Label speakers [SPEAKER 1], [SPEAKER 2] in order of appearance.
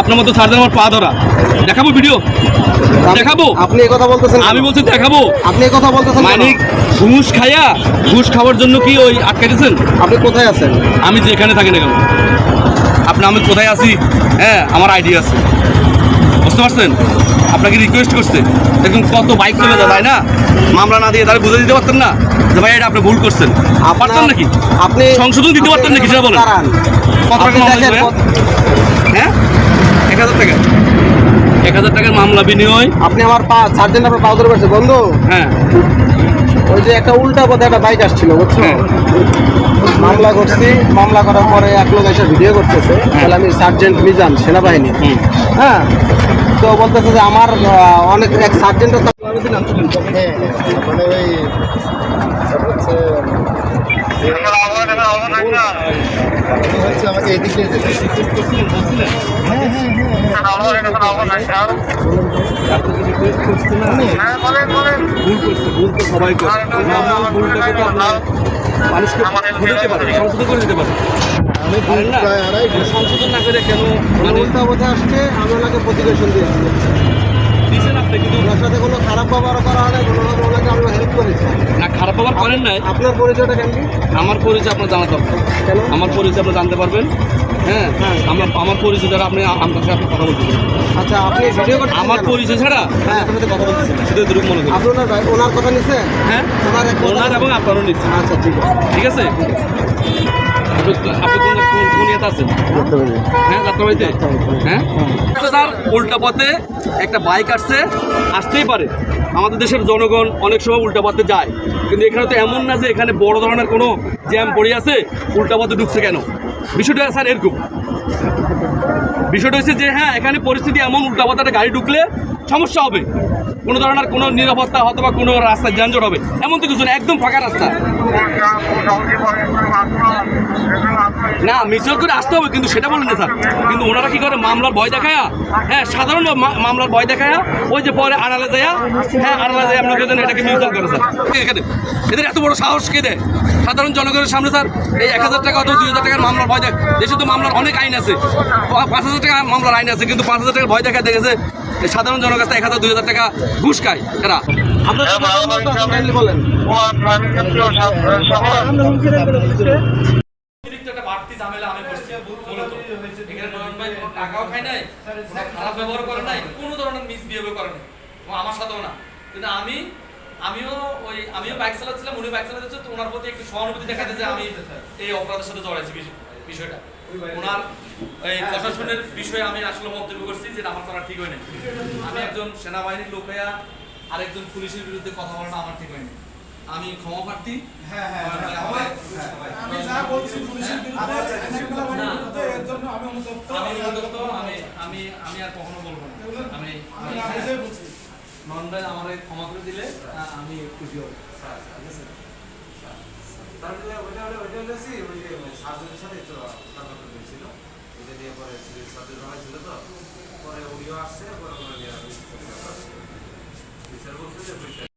[SPEAKER 1] আপনার মতো সার্জন আমার পা ধরা। দেখাবো ভিডিও দেখাবো?
[SPEAKER 2] আপনি এই কথা বলতেছেন?
[SPEAKER 1] আমি বলছি দেখাবো।
[SPEAKER 2] আপনি এই কথা বলতেছেন?
[SPEAKER 1] মানে ঘুষ খাইয়া ঘুষ খাওয়ার জন্য কি ওই আটকাইতেছেন?
[SPEAKER 2] আপনি কোথায় আছেন?
[SPEAKER 1] আমি যেখানে থাকি না কেন? আপনি আমি কোথায় আছি? হ্যাঁ আমার আইডিয়া আছে। বুঝতে পারছেন? আপনাকে রিকোয়েস্ট করছে। দেখুন কত বাইক চলে যায় তাই না? মামলা না দিয়ে তারা বুঝে দিতে পারতেন না যে ভাই এটা আপনি ভুল করছেন। পারতেন নাকি?
[SPEAKER 2] আপনি
[SPEAKER 1] সংশোধন দিতে পারতেন নাকি সেটা বলেন। কত টাকা মামলা হ্যাঁ? এক হাজার টাকা। এক হাজার টাকার মামলা বিনিময়।
[SPEAKER 2] আপনি আমার পা সার্জেন্ট আপনার পা ধরে পারছে বন্ধু।
[SPEAKER 1] হ্যাঁ।
[SPEAKER 2] ওই যে একটা উল্টা পথে একটা বাইক আসছিল বুঝছ?
[SPEAKER 1] হ্যাঁ।
[SPEAKER 2] মামলা করছি মামলা করার পরে এক লোক এসে ভিডিও করতেছে। তাহলে আমি সার্জেন্ট মিজান সেনাবাহিনী। হ্যাঁ? তো বলতেছে যে আমার অনেক এক সার্জেন্টের
[SPEAKER 3] হ্যাঁ। মানে ওই হচ্ছে আমাকে এদিক যেতে হ্যাঁ হ্যাঁ হ্যাঁ
[SPEAKER 1] ভুল করছে ভুল তো সবাই করে মামলা ভুলটাকে তো আপনার মানুষকে করে দিতে পারে সংশোধন করে দিতে পারে
[SPEAKER 3] আমি
[SPEAKER 1] না?
[SPEAKER 3] প্রায় আড়াই
[SPEAKER 1] সংশোধন না করে কেন
[SPEAKER 2] মানে
[SPEAKER 1] মানে
[SPEAKER 2] আসছে আমি ওনাকে প্রতিবেশন দিয়েছি
[SPEAKER 1] দিচ্ছেন আপনি কিন্তু
[SPEAKER 2] ওনার সাথে কোনো খারাপ ব্যবহার করা হয় না ওনাকে আমরা হেল্প করেছি
[SPEAKER 1] না খারাপ ব্যবহার করেন নাই?
[SPEAKER 2] আপনার পরিচয়টা কেন
[SPEAKER 1] আমার পরিচয় আপনার জানা দরকার।
[SPEAKER 2] কেন?
[SPEAKER 1] আমার পরিচয় আপনি জানতে পারবেন। হ্যাঁ?
[SPEAKER 2] হ্যাঁ।
[SPEAKER 1] আমার আমার পরিচয় দ্বারা আপনি আমার সাথে আপনি কথা বলতে।
[SPEAKER 2] আচ্ছা আপনি ভিডিও
[SPEAKER 1] আমার পরিচয় ছাড়া
[SPEAKER 2] হ্যাঁ।
[SPEAKER 1] আপনার সাথে কথা বলতেছি সেটা দুরূপ মনে করি
[SPEAKER 2] আপনি ওনার ওনার কথা নিছে
[SPEAKER 1] হ্যাঁ?
[SPEAKER 2] ওনার
[SPEAKER 1] ওনার এবং আপনারও নিচ্ছে
[SPEAKER 2] আচ্ছা ঠিক আছে।
[SPEAKER 1] ঠিক আছে? আপনি আপনি কোন কোন- কোন ইয়েতে আছেন? হ্যাঁ যাত্রাবাড়িতে? হ্যাঁ। আচ্ছা, স্যার উল্টা পথে একটা বাইক আসছে। আসতেই পারে। আমাদের দেশের জনগণ অনেক সময় উল্টা পথে যায়। কিন্তু এখানে তো এমন না যে এখানে বড় ধরনের কোনো জ্যাম পড়ে আছে, উল্টা পথে ঢুকছে কেন? বিষয়টা স্যার এরকম। বিষয়টা হচ্ছে যে হ্যাঁ এখানে পরিস্থিতি এমন, উল্টা পথে একটা গাড়ি ঢুকলে সমস্যা হবে। কোনো ধরনের কোনো নিরাপত্তা অথবা কোনো রাস্তায় যানজট হবে এমন তো কিছু না একদম ফাঁকা রাস্তা। না, মিছিল করে আসতে হবে, কিন্তু সেটা বলেন না স্যার। কিন্তু ওনারা কি করে, মামলার ভয় দেখায়া? হ্যাঁ সাধারণ মামলার ভয় দেখায়া, ওই যে পরে আড়ালে যায়া হ্যাঁ আড়ালে যায় আপনাকে যেন এটাকে মিউচুয়াল করে, স্যার। এখানে এদের এত বড় সাহস কে দেয় সাধারণ জনগণের সামনে, স্যার, এই এক হাজার টাকা অথবা দুই হাজার টাকার মামলার ভয় দেখ দেশে তো মামলার অনেক আইন আছে। পাঁচ হাজার টাকা মামলার আইন আছে, কিন্তু পাঁচ হাজার টাকার ভয় দেখা দেখেছে সাধারণ জনগণ কাছে এক হাজার দুই হাজার টাকা ঘুষ খায় এরা। ঝামেলা আমি করছি। মূলত এখানে নয়ন ভাই টাকাও খায় নাই খারাপ ব্যবহার করে নাই কোনো ধরনের মিসবিহেভ করে নাই। আমার সাথেও না। কিন্তু আমি আমিও ওই আমিও বাইক চালাচ্ছিলাম উনি বাইক চালাচ্ছে তো ওনার প্রতি একটু সহানুভূতি দেখাতে যে আমি এই অপরাধের সাথে জড়াইছি বিষ- বিষয়টা। ওনার এই প্রশাসনের বিষয়ে আমি আসলে মন্তব্য করছি যে আমার করা ঠিক হয়নি আমি একজন সেনাবাহিনীর লোক হইয়া আরেকজন পুলিশের বিরুদ্ধে কথা বলাটা আমার ঠিক হয়নি আমি ক্ষমা প্রার্থী হ্যাঁ হ্যাঁ
[SPEAKER 4] আমি যা বলছি পুলিশের বিরুদ্ধে আমার এর জন্য আমি অনুতপ্ত
[SPEAKER 1] আমি অনুতপ্ত, আমি আমি আমি আর কখনো বলব না আমি
[SPEAKER 4] আমি নিজেই বলছি
[SPEAKER 1] নন ভাই আমার ক্ষমা করে দিলে আমি খুশি হব ঠিক আছে
[SPEAKER 5] হলো ওইটা হলো কি? ওই যে সার্জনের সাথে তো তর্ক হয়েছিল এটা নিয়ে পরে সার্জন ছিল তো। পরে উনিও আসছে, পরে ওনারা বিচার বলছে